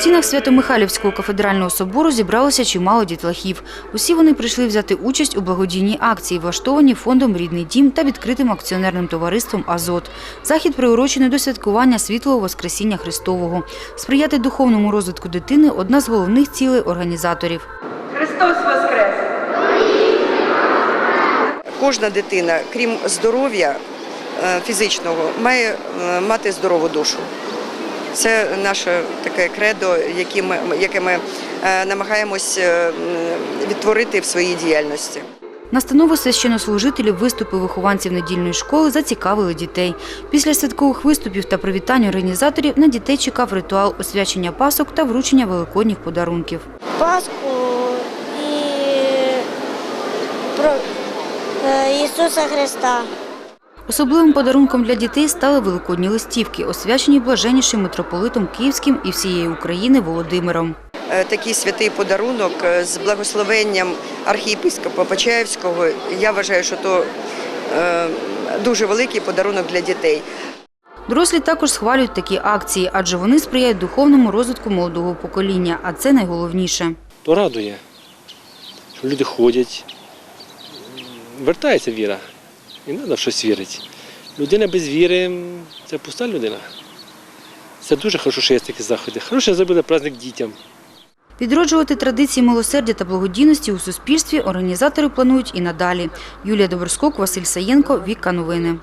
стінах Свято-Михайлівського кафедрального собору зібралося чимало дітлахів. Усі вони прийшли взяти участь у благодійній акції, влаштованій фондом Рідний дім та відкритим акціонерним товариством Азот. Захід приурочений до святкування світлого Воскресіння Христового. Сприяти духовному розвитку дитини одна з головних цілей організаторів. Христос Воскрес! Кожна дитина, крім здоров'я е, фізичного, має е, мати здорову душу. Це наше таке кредо, яке ми, яке ми е, намагаємось е, відтворити в своїй діяльності. Настанови священнослужителів, виступи вихованців недільної школи зацікавили дітей. Після святкових виступів та привітань організаторів на дітей чекав ритуал освячення пасок та вручення великодніх подарунків. Пасху і про е, Ісуса Христа. Особливим подарунком для дітей стали великодні листівки, освячені блаженнішим митрополитом Київським і всієї України Володимиром. Е, Такий святий подарунок е, з благословенням архієпископа Почаївського. Я вважаю, що то е, дуже великий подарунок для дітей. Дорослі також схвалюють такі акції, адже вони сприяють духовному розвитку молодого покоління, а це найголовніше. то радує, що люди ходять, вертається віра. І треба в щось вірити. Людина без віри це пуста людина. Це дуже хорошо, що є такі заходи. Хороше зробили праздник дітям. Відроджувати традиції милосердя та благодійності у суспільстві організатори планують і надалі. Юлія Доброскок, Василь Саєнко, Віка Новини.